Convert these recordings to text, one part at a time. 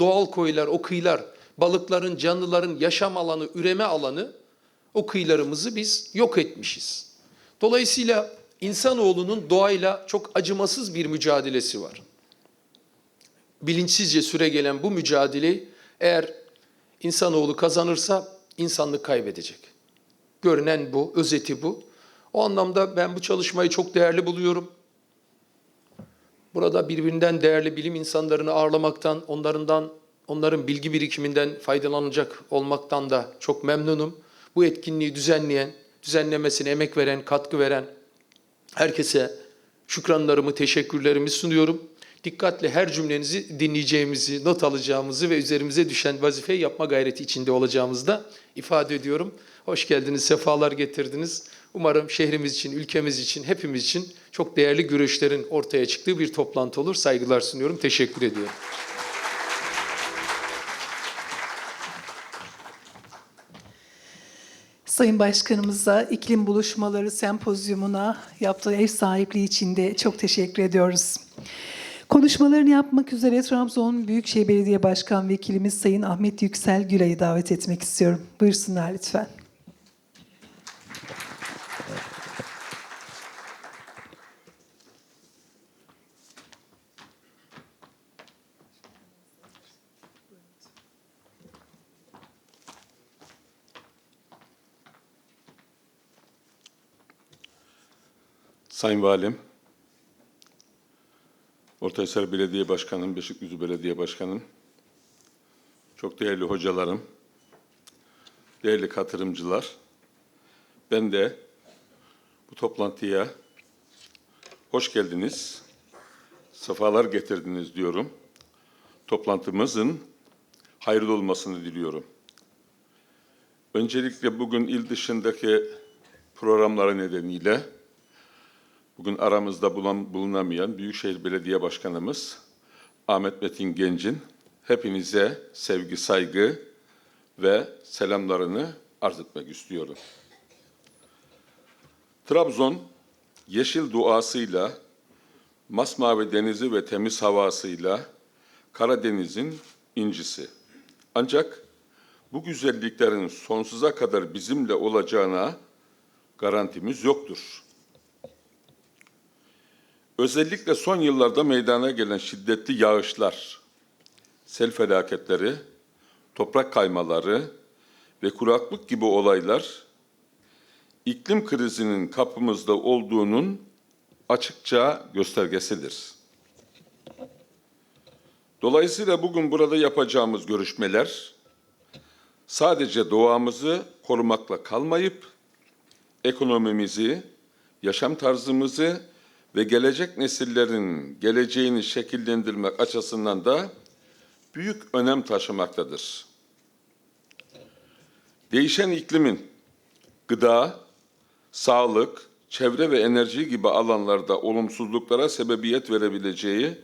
doğal koylar, o kıyılar, balıkların, canlıların yaşam alanı, üreme alanı o kıyılarımızı biz yok etmişiz. Dolayısıyla insanoğlunun doğayla çok acımasız bir mücadelesi var. Bilinçsizce süre gelen bu mücadeleyi eğer insanoğlu kazanırsa insanlık kaybedecek. Görünen bu, özeti bu. O anlamda ben bu çalışmayı çok değerli buluyorum. Burada birbirinden değerli bilim insanlarını ağırlamaktan, onlarından, onların bilgi birikiminden faydalanacak olmaktan da çok memnunum. Bu etkinliği düzenleyen, düzenlemesine emek veren, katkı veren herkese şükranlarımı, teşekkürlerimi sunuyorum. Dikkatle her cümlenizi dinleyeceğimizi, not alacağımızı ve üzerimize düşen vazifeyi yapma gayreti içinde olacağımızı da ifade ediyorum. Hoş geldiniz, sefalar getirdiniz. Umarım şehrimiz için, ülkemiz için, hepimiz için çok değerli görüşlerin ortaya çıktığı bir toplantı olur. Saygılar sunuyorum, teşekkür ediyorum. Sayın Başkanımıza iklim buluşmaları sempozyumuna yaptığı ev sahipliği için de çok teşekkür ediyoruz. Konuşmalarını yapmak üzere Trabzon Büyükşehir Belediye Başkan Vekilimiz Sayın Ahmet Yüksel Gülay'ı davet etmek istiyorum. Buyursunlar lütfen. Sayın Valim, Ortaysar Belediye Başkanım, Beşikdüzü Belediye Başkanım, çok değerli hocalarım, değerli katılımcılar, ben de bu toplantıya hoş geldiniz, sefalar getirdiniz diyorum. Toplantımızın hayırlı olmasını diliyorum. Öncelikle bugün il dışındaki programları nedeniyle Bugün aramızda bulunamayan Büyükşehir Belediye Başkanımız Ahmet Metin Genc'in hepinize sevgi, saygı ve selamlarını arz etmek istiyorum. Trabzon, yeşil duasıyla, masmavi denizi ve temiz havasıyla Karadeniz'in incisi. Ancak bu güzelliklerin sonsuza kadar bizimle olacağına garantimiz yoktur. Özellikle son yıllarda meydana gelen şiddetli yağışlar, sel felaketleri, toprak kaymaları ve kuraklık gibi olaylar iklim krizinin kapımızda olduğunun açıkça göstergesidir. Dolayısıyla bugün burada yapacağımız görüşmeler sadece doğamızı korumakla kalmayıp ekonomimizi, yaşam tarzımızı ve gelecek nesillerin geleceğini şekillendirmek açısından da büyük önem taşımaktadır. Değişen iklimin gıda, sağlık, çevre ve enerji gibi alanlarda olumsuzluklara sebebiyet verebileceği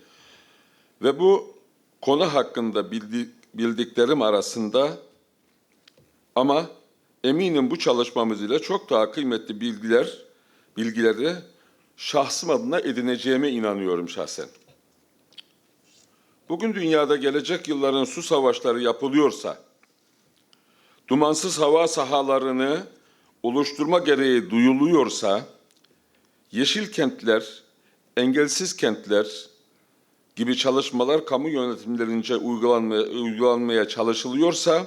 ve bu konu hakkında bildik, bildiklerim arasında ama eminim bu çalışmamız ile çok daha kıymetli bilgiler, bilgileri şahsım adına edineceğime inanıyorum şahsen. Bugün dünyada gelecek yılların su savaşları yapılıyorsa, dumansız hava sahalarını oluşturma gereği duyuluyorsa, yeşil kentler, engelsiz kentler gibi çalışmalar kamu yönetimlerince uygulanmaya, uygulanmaya çalışılıyorsa,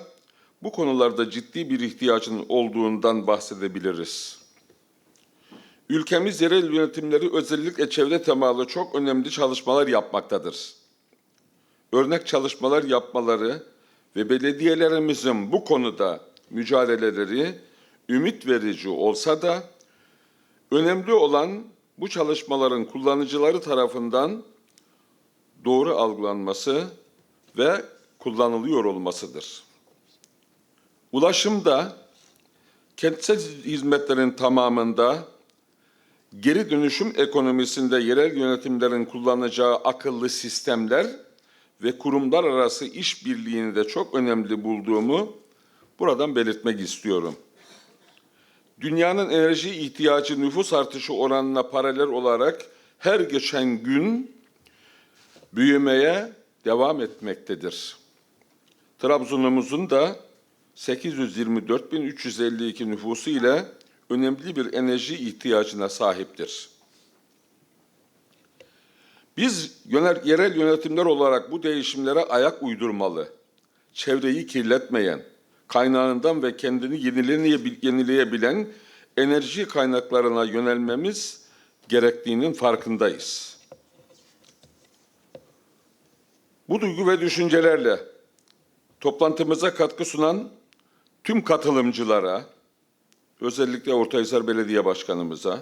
bu konularda ciddi bir ihtiyacın olduğundan bahsedebiliriz. Ülkemiz yerel yönetimleri özellikle çevre temalı çok önemli çalışmalar yapmaktadır. Örnek çalışmalar yapmaları ve belediyelerimizin bu konuda mücadeleleri ümit verici olsa da önemli olan bu çalışmaların kullanıcıları tarafından doğru algılanması ve kullanılıyor olmasıdır. Ulaşımda kentsel hizmetlerin tamamında geri dönüşüm ekonomisinde yerel yönetimlerin kullanacağı akıllı sistemler ve kurumlar arası işbirliğini de çok önemli bulduğumu buradan belirtmek istiyorum. Dünyanın enerji ihtiyacı nüfus artışı oranına paralel olarak her geçen gün büyümeye devam etmektedir. Trabzon'umuzun da 824.352 nüfusu ile önemli bir enerji ihtiyacına sahiptir. Biz yöner- yerel yönetimler olarak bu değişimlere ayak uydurmalı, çevreyi kirletmeyen, kaynağından ve kendini yenileyebilen enerji kaynaklarına yönelmemiz gerektiğinin farkındayız. Bu duygu ve düşüncelerle toplantımıza katkı sunan tüm katılımcılara, özellikle Ortahisar Belediye Başkanımıza,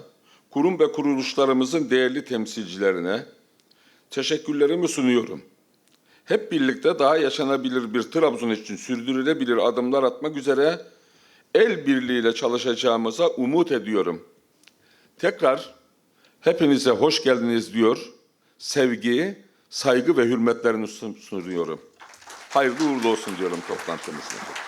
kurum ve kuruluşlarımızın değerli temsilcilerine teşekkürlerimi sunuyorum. Hep birlikte daha yaşanabilir bir Trabzon için sürdürülebilir adımlar atmak üzere el birliğiyle çalışacağımıza umut ediyorum. Tekrar hepinize hoş geldiniz diyor. Sevgi, saygı ve hürmetlerimi sun- sunuyorum. Hayırlı uğurlu olsun diyorum toplantımızda.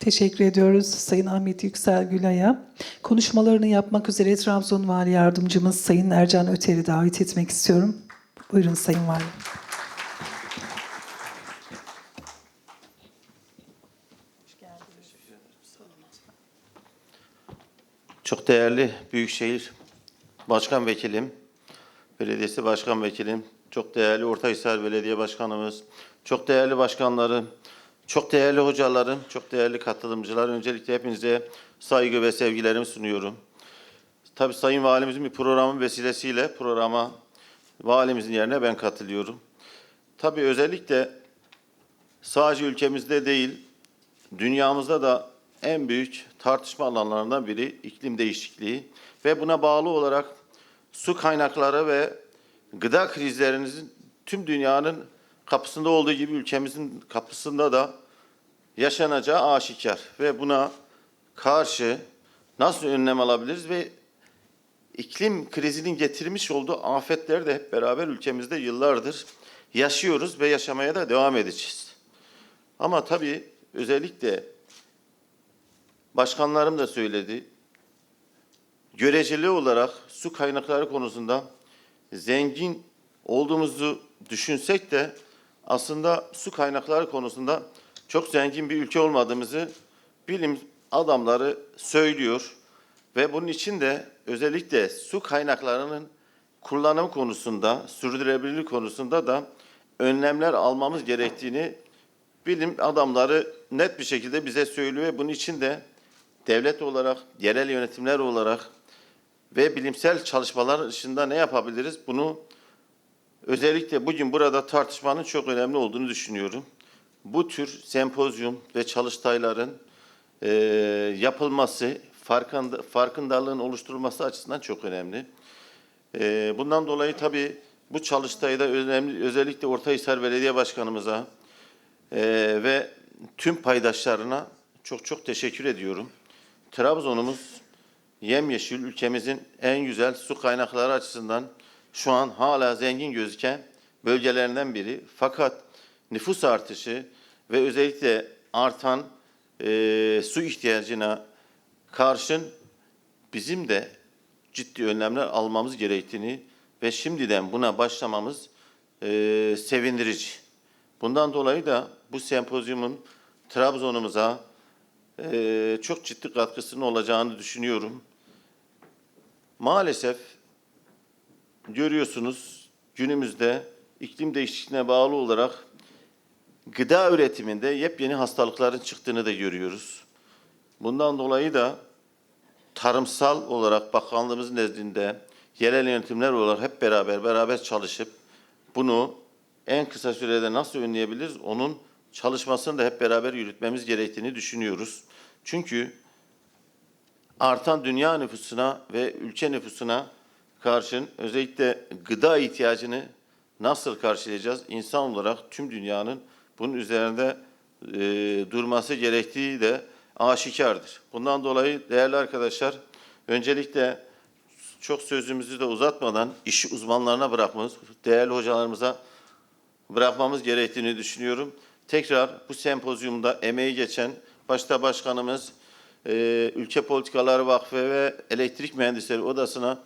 Teşekkür ediyoruz Sayın Ahmet Yüksel Gülay'a. Konuşmalarını yapmak üzere Trabzon Vali Yardımcımız Sayın Ercan Öter'i davet etmek istiyorum. Buyurun Sayın Valim. Çok değerli Büyükşehir Başkan Vekilim, Belediyesi Başkan Vekilim, çok değerli Ortahisar Belediye Başkanımız, çok değerli başkanlarım, çok değerli hocalarım, çok değerli katılımcılar. Öncelikle hepinize saygı ve sevgilerimi sunuyorum. Tabii Sayın Valimizin bir programın vesilesiyle programa valimizin yerine ben katılıyorum. Tabii özellikle sadece ülkemizde değil, dünyamızda da en büyük tartışma alanlarından biri iklim değişikliği ve buna bağlı olarak su kaynakları ve gıda krizlerinizin tüm dünyanın kapısında olduğu gibi ülkemizin kapısında da yaşanacağı aşikar ve buna karşı nasıl önlem alabiliriz ve iklim krizinin getirmiş olduğu afetleri de hep beraber ülkemizde yıllardır yaşıyoruz ve yaşamaya da devam edeceğiz. Ama tabii özellikle başkanlarım da söyledi. Göreceli olarak su kaynakları konusunda zengin olduğumuzu düşünsek de aslında su kaynakları konusunda çok zengin bir ülke olmadığımızı bilim adamları söylüyor ve bunun için de özellikle su kaynaklarının kullanım konusunda, sürdürülebilirlik konusunda da önlemler almamız gerektiğini bilim adamları net bir şekilde bize söylüyor ve bunun için de devlet olarak, yerel yönetimler olarak ve bilimsel çalışmalar dışında ne yapabiliriz? Bunu özellikle bugün burada tartışmanın çok önemli olduğunu düşünüyorum. Bu tür sempozyum ve çalıştayların eee, yapılması, farkında, farkındalığın oluşturulması açısından çok önemli. Eee, bundan dolayı tabii bu çalıştayda önemli, özellikle Ortahisar Belediye Başkanımıza, ee, ve tüm paydaşlarına çok çok teşekkür ediyorum. Trabzon'umuz yemyeşil ülkemizin en güzel su kaynakları açısından şu an hala zengin gözüken bölgelerinden biri. Fakat nüfus artışı ve özellikle artan e, su ihtiyacına karşın bizim de ciddi önlemler almamız gerektiğini ve şimdiden buna başlamamız e, sevindirici. Bundan dolayı da bu sempozyumun Trabzon'umuza eee, çok ciddi katkısının olacağını düşünüyorum. Maalesef görüyorsunuz günümüzde iklim değişikliğine bağlı olarak gıda üretiminde yepyeni hastalıkların çıktığını da görüyoruz. Bundan dolayı da tarımsal olarak bakanlığımızın nezdinde yerel yönetimler olarak hep beraber beraber çalışıp bunu en kısa sürede nasıl önleyebiliriz onun çalışmasını da hep beraber yürütmemiz gerektiğini düşünüyoruz. Çünkü artan dünya nüfusuna ve ülke nüfusuna karşın özellikle gıda ihtiyacını nasıl karşılayacağız? İnsan olarak tüm dünyanın bunun üzerinde e, durması gerektiği de aşikardır. Bundan dolayı değerli arkadaşlar, öncelikle çok sözümüzü de uzatmadan işi uzmanlarına bırakmamız, değerli hocalarımıza bırakmamız gerektiğini düşünüyorum. Tekrar bu sempozyumda emeği geçen başta başkanımız, e, Ülke Politikaları Vakfı ve Elektrik Mühendisleri Odası'na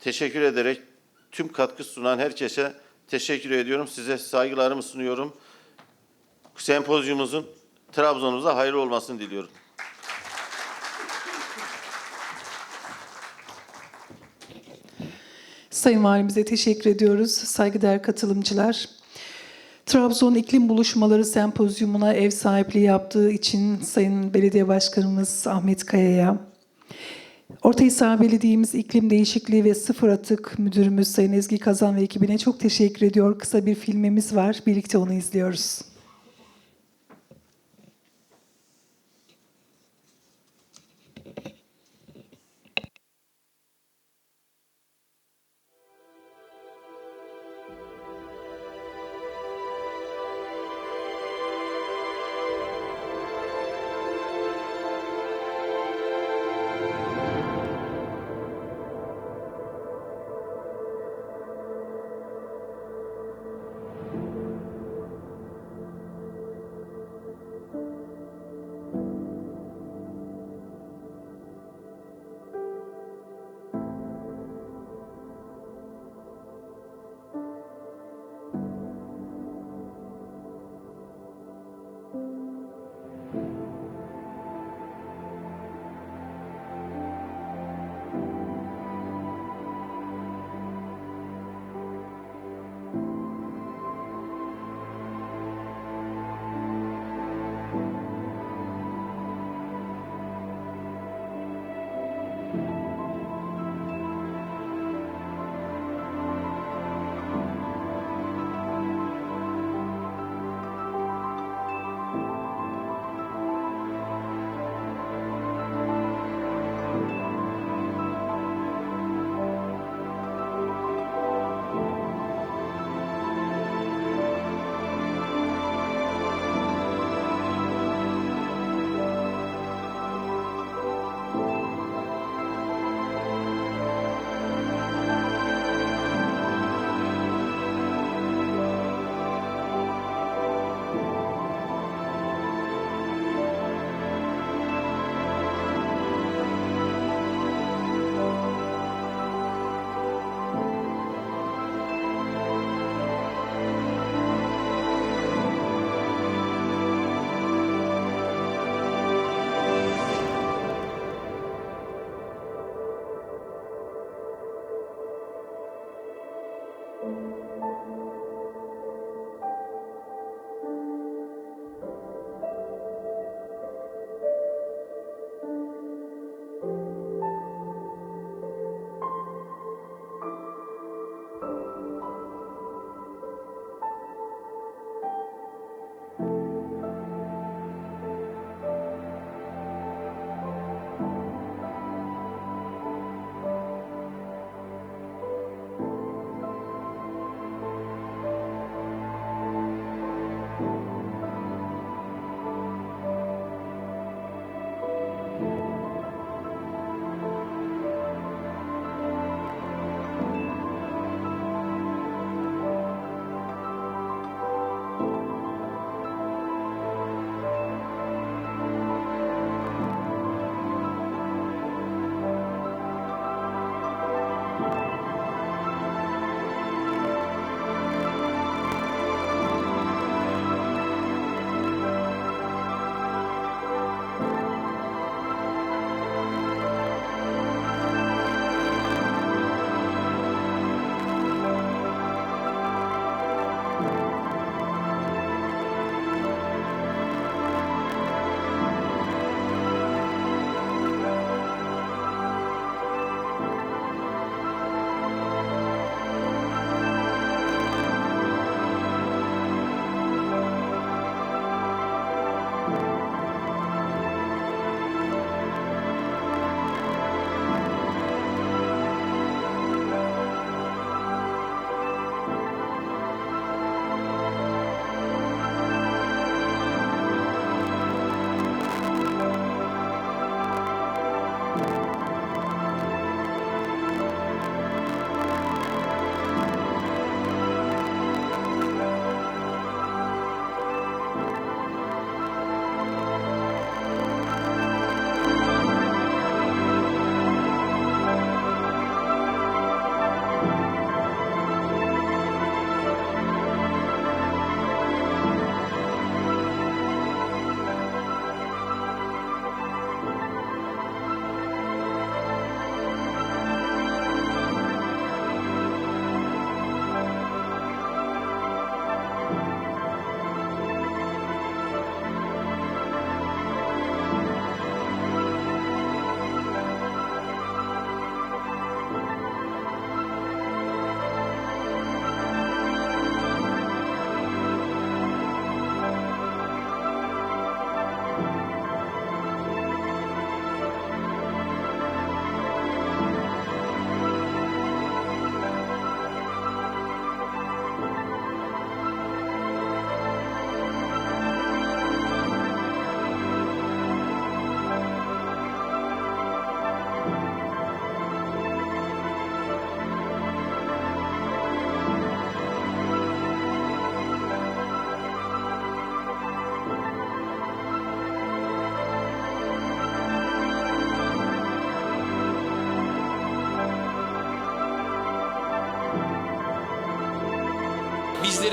teşekkür ederek tüm katkı sunan herkese teşekkür ediyorum. Size saygılarımı sunuyorum. Sempozyumumuzun Trabzon'umuza hayırlı olmasını diliyorum. Sayın Valimize teşekkür ediyoruz. Saygıdeğer katılımcılar. Trabzon İklim Buluşmaları Sempozyumuna ev sahipliği yaptığı için Sayın Belediye Başkanımız Ahmet Kaya'ya, Ortahisar Belediye'miz İklim Değişikliği ve Sıfır Atık Müdürümüz Sayın Ezgi Kazan ve ekibine çok teşekkür ediyor. Kısa bir filmimiz var. Birlikte onu izliyoruz.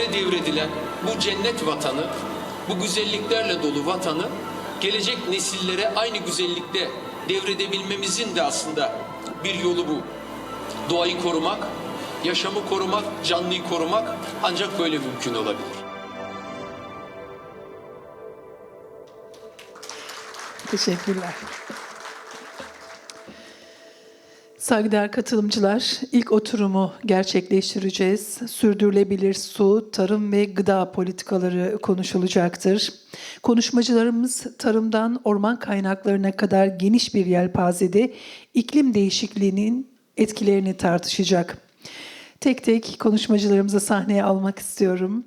Bizlere devredilen bu cennet vatanı, bu güzelliklerle dolu vatanı gelecek nesillere aynı güzellikte devredebilmemizin de aslında bir yolu bu. Doğayı korumak, yaşamı korumak, canlıyı korumak ancak böyle mümkün olabilir. Teşekkürler. Saygıdeğer katılımcılar, ilk oturumu gerçekleştireceğiz. Sürdürülebilir su, tarım ve gıda politikaları konuşulacaktır. Konuşmacılarımız tarımdan orman kaynaklarına kadar geniş bir yelpazede iklim değişikliğinin etkilerini tartışacak. Tek tek konuşmacılarımızı sahneye almak istiyorum.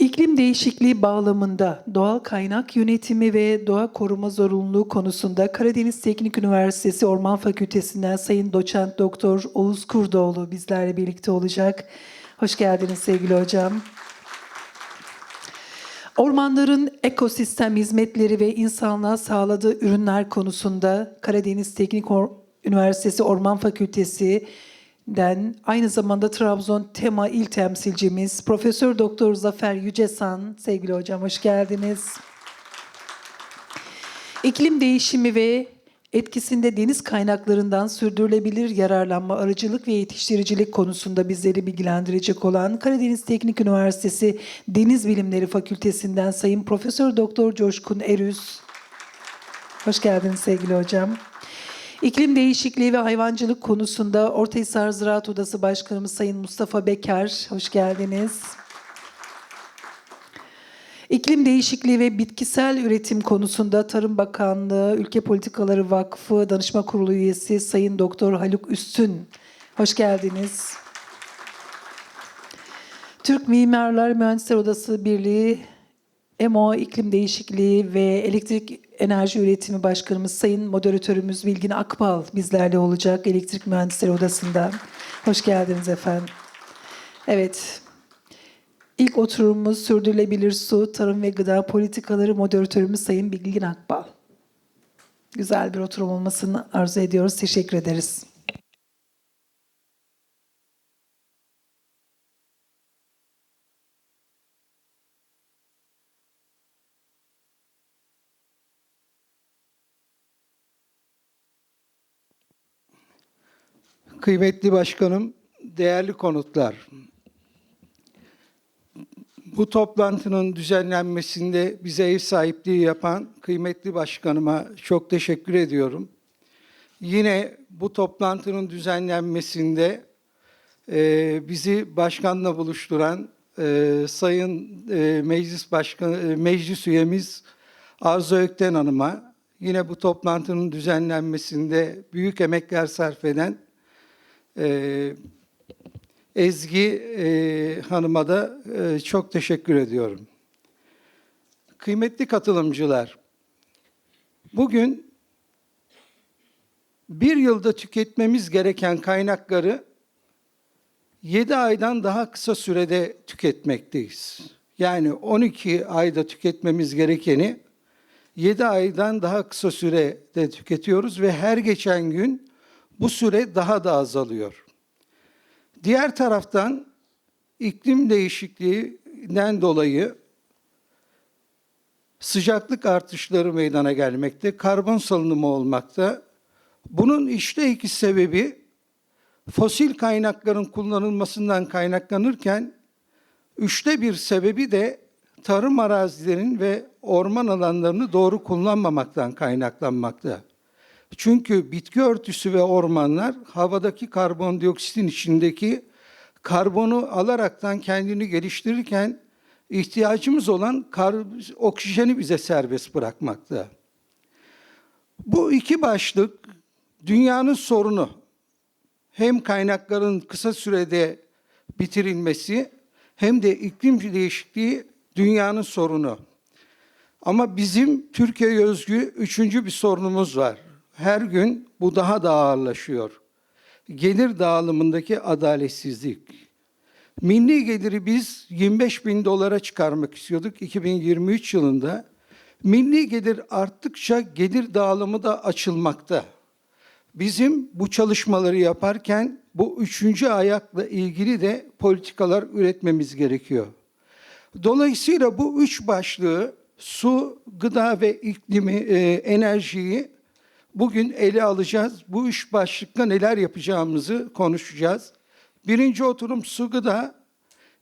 İklim değişikliği bağlamında doğal kaynak yönetimi ve doğa koruma zorunluluğu konusunda Karadeniz Teknik Üniversitesi Orman Fakültesinden Sayın Doçent Doktor Oğuz Kurdoğlu bizlerle birlikte olacak. Hoş geldiniz sevgili hocam. Ormanların ekosistem hizmetleri ve insanlığa sağladığı ürünler konusunda Karadeniz Teknik Üniversitesi Orman Fakültesi den aynı zamanda Trabzon Tema İl Temsilcimiz Profesör Doktor Zafer Yücesan sevgili hocam hoş geldiniz. İklim değişimi ve etkisinde deniz kaynaklarından sürdürülebilir yararlanma, arıcılık ve yetiştiricilik konusunda bizleri bilgilendirecek olan Karadeniz Teknik Üniversitesi Deniz Bilimleri Fakültesinden Sayın Profesör Doktor Coşkun Erüz. Hoş geldiniz sevgili hocam. İklim değişikliği ve hayvancılık konusunda Ortahisar Ziraat Odası Başkanımız Sayın Mustafa Bekar, hoş geldiniz. İklim değişikliği ve bitkisel üretim konusunda Tarım Bakanlığı, Ülke Politikaları Vakfı Danışma Kurulu üyesi Sayın Doktor Haluk Üstün, hoş geldiniz. Türk Mimarlar Mühendisler Odası Birliği EMO İklim Değişikliği ve Elektrik Enerji Üretimi Başkanımız Sayın Moderatörümüz Bilgin Akbal bizlerle olacak Elektrik Mühendisleri Odası'ndan. Hoş geldiniz efendim. Evet, ilk oturumumuz Sürdürülebilir Su, Tarım ve Gıda Politikaları Moderatörümüz Sayın Bilgin Akbal. Güzel bir oturum olmasını arzu ediyoruz. Teşekkür ederiz. Kıymetli başkanım, değerli konuklar. Bu toplantının düzenlenmesinde bize ev sahipliği yapan kıymetli başkanıma çok teşekkür ediyorum. Yine bu toplantının düzenlenmesinde e, bizi başkanla buluşturan e, Sayın e, Meclis Başkanı, e, Meclis Üyemiz Arzu Ökten Hanım'a, yine bu toplantının düzenlenmesinde büyük emekler sarf eden ee, Ezgi e, Hanım'a da e, çok teşekkür ediyorum. Kıymetli katılımcılar, bugün bir yılda tüketmemiz gereken kaynakları 7 aydan daha kısa sürede tüketmekteyiz. Yani 12 ayda tüketmemiz gerekeni 7 aydan daha kısa sürede tüketiyoruz ve her geçen gün bu süre daha da azalıyor. Diğer taraftan iklim değişikliğinden dolayı sıcaklık artışları meydana gelmekte, karbon salınımı olmakta. Bunun işte iki sebebi fosil kaynakların kullanılmasından kaynaklanırken üçte bir sebebi de tarım arazilerinin ve orman alanlarını doğru kullanmamaktan kaynaklanmakta. Çünkü bitki örtüsü ve ormanlar havadaki karbondioksitin içindeki karbonu alaraktan kendini geliştirirken ihtiyacımız olan kar, oksijeni bize serbest bırakmakta. Bu iki başlık dünyanın sorunu. Hem kaynakların kısa sürede bitirilmesi hem de iklim değişikliği dünyanın sorunu. Ama bizim Türkiye'ye özgü üçüncü bir sorunumuz var her gün bu daha da ağırlaşıyor. Gelir dağılımındaki adaletsizlik. Milli geliri biz 25 bin dolara çıkarmak istiyorduk 2023 yılında. Milli gelir arttıkça gelir dağılımı da açılmakta. Bizim bu çalışmaları yaparken bu üçüncü ayakla ilgili de politikalar üretmemiz gerekiyor. Dolayısıyla bu üç başlığı su, gıda ve iklimi, e, enerjiyi bugün ele alacağız. Bu üç başlıkta neler yapacağımızı konuşacağız. Birinci oturum su, gıda.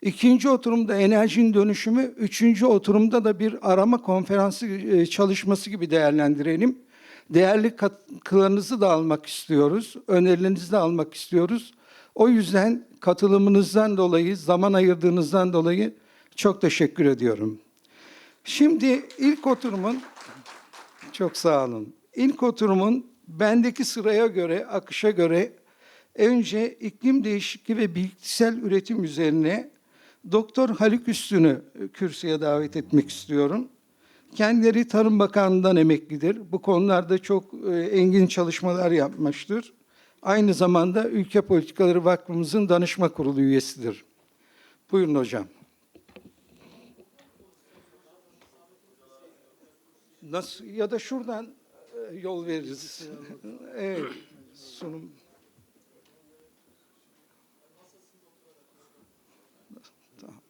ikinci oturumda enerjinin dönüşümü. Üçüncü oturumda da bir arama konferansı e, çalışması gibi değerlendirelim. Değerli katkılarınızı da almak istiyoruz. Önerilerinizi de almak istiyoruz. O yüzden katılımınızdan dolayı, zaman ayırdığınızdan dolayı çok teşekkür ediyorum. Şimdi ilk oturumun, çok sağ olun. İlk oturumun bendeki sıraya göre, akışa göre önce iklim değişikliği ve bilgisel üretim üzerine Doktor Haluk Üstün'ü kürsüye davet etmek istiyorum. Kendileri Tarım Bakanlığı'ndan emeklidir. Bu konularda çok e, engin çalışmalar yapmıştır. Aynı zamanda Ülke Politikaları Vakfımızın danışma kurulu üyesidir. Buyurun hocam. Nasıl ya da şuradan yol veririz. evet. Sunum. Tamam.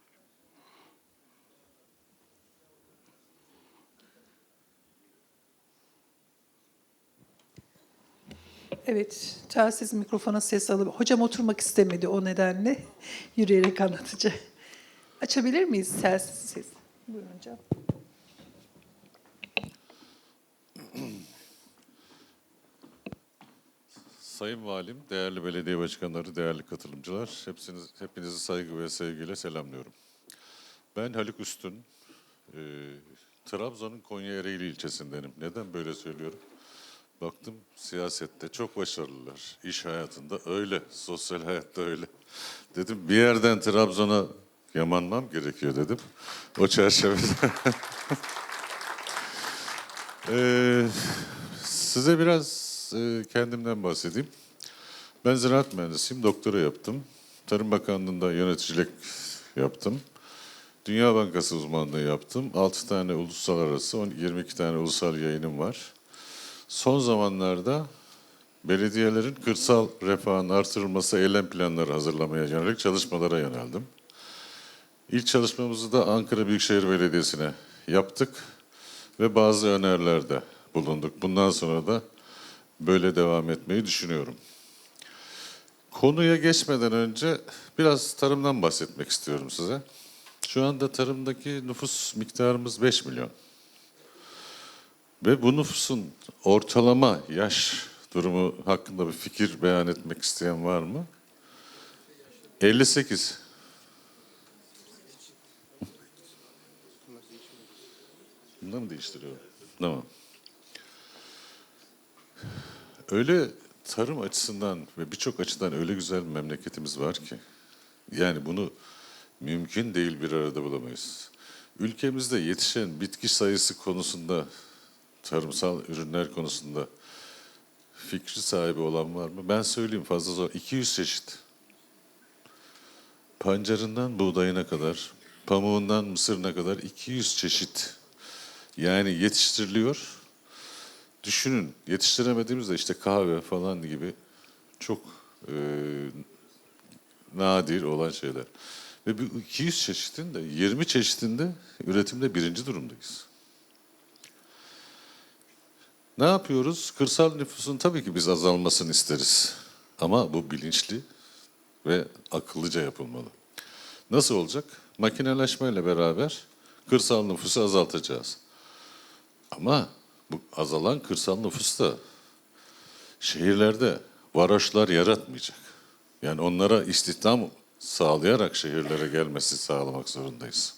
Evet, telsiz mikrofona ses alıp hocam oturmak istemedi o nedenle yürüyerek anlatacak. Açabilir miyiz telsiz ses? Buyurun hocam. Sayın Valim, değerli belediye başkanları, değerli katılımcılar, hepsiniz, hepinizi saygı ve sevgiyle selamlıyorum. Ben Haluk Üstün, e, Trabzon'un Konya Ereğli ilçesindenim. Neden böyle söylüyorum? Baktım siyasette çok başarılılar, iş hayatında öyle, sosyal hayatta öyle. Dedim bir yerden Trabzon'a yamanmam gerekiyor dedim. O çerçevede. Ee, size biraz e, kendimden bahsedeyim. Ben ziraat mühendisiyim, doktora yaptım. Tarım Bakanlığı'nda yöneticilik yaptım. Dünya Bankası uzmanlığı yaptım. 6 tane uluslararası, 10 22 tane ulusal yayınım var. Son zamanlarda belediyelerin kırsal refahın artırılması eylem planları hazırlamaya yönelik çalışmalara yöneldim. İlk çalışmamızı da Ankara Büyükşehir Belediyesi'ne yaptık ve bazı önerilerde bulunduk. Bundan sonra da böyle devam etmeyi düşünüyorum. Konuya geçmeden önce biraz tarımdan bahsetmek istiyorum size. Şu anda tarımdaki nüfus miktarımız 5 milyon. Ve bu nüfusun ortalama yaş durumu hakkında bir fikir beyan etmek isteyen var mı? 58. Bunu mı değiştiriyorum? Tamam. Öyle tarım açısından ve birçok açıdan öyle güzel bir memleketimiz var ki. Yani bunu mümkün değil bir arada bulamayız. Ülkemizde yetişen bitki sayısı konusunda, tarımsal ürünler konusunda fikri sahibi olan var mı? Ben söyleyeyim fazla zor. 200 çeşit. Pancarından buğdayına kadar, pamuğundan mısırına kadar 200 çeşit. Yani yetiştiriliyor. Düşünün yetiştiremediğimizde işte kahve falan gibi çok e, nadir olan şeyler. Ve bu 200 çeşitin de 20 çeşitinde üretimde birinci durumdayız. Ne yapıyoruz? Kırsal nüfusun tabii ki biz azalmasını isteriz. Ama bu bilinçli ve akıllıca yapılmalı. Nasıl olacak? Makineleşmeyle beraber kırsal nüfusu azaltacağız. Ama bu azalan kırsal nüfus da şehirlerde varoşlar yaratmayacak. Yani onlara istihdam sağlayarak şehirlere gelmesi sağlamak zorundayız.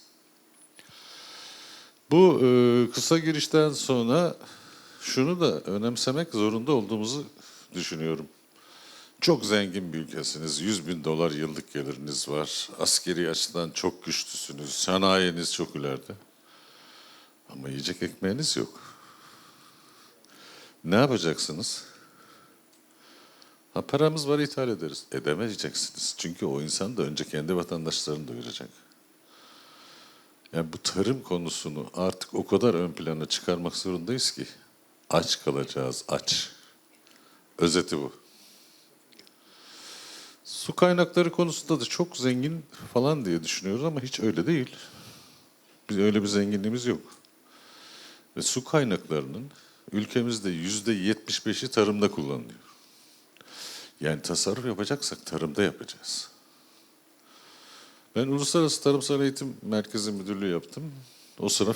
Bu e, kısa girişten sonra şunu da önemsemek zorunda olduğumuzu düşünüyorum. Çok zengin bir ülkesiniz. 100 bin dolar yıllık geliriniz var. Askeri açıdan çok güçlüsünüz. Sanayiniz çok ileride. Ama yiyecek ekmeğiniz yok. Ne yapacaksınız? Ha paramız var ithal ederiz. Edemeyeceksiniz. Çünkü o insan da önce kendi vatandaşlarını doyuracak. Yani bu tarım konusunu artık o kadar ön plana çıkarmak zorundayız ki aç kalacağız, aç. Özeti bu. Su kaynakları konusunda da çok zengin falan diye düşünüyoruz ama hiç öyle değil. Biz öyle bir zenginliğimiz yok. Ve su kaynaklarının ülkemizde yüzde yetmiş beşi tarımda kullanılıyor. Yani tasarruf yapacaksak tarımda yapacağız. Ben Uluslararası Tarımsal Eğitim Merkezi Müdürlüğü yaptım. O sıra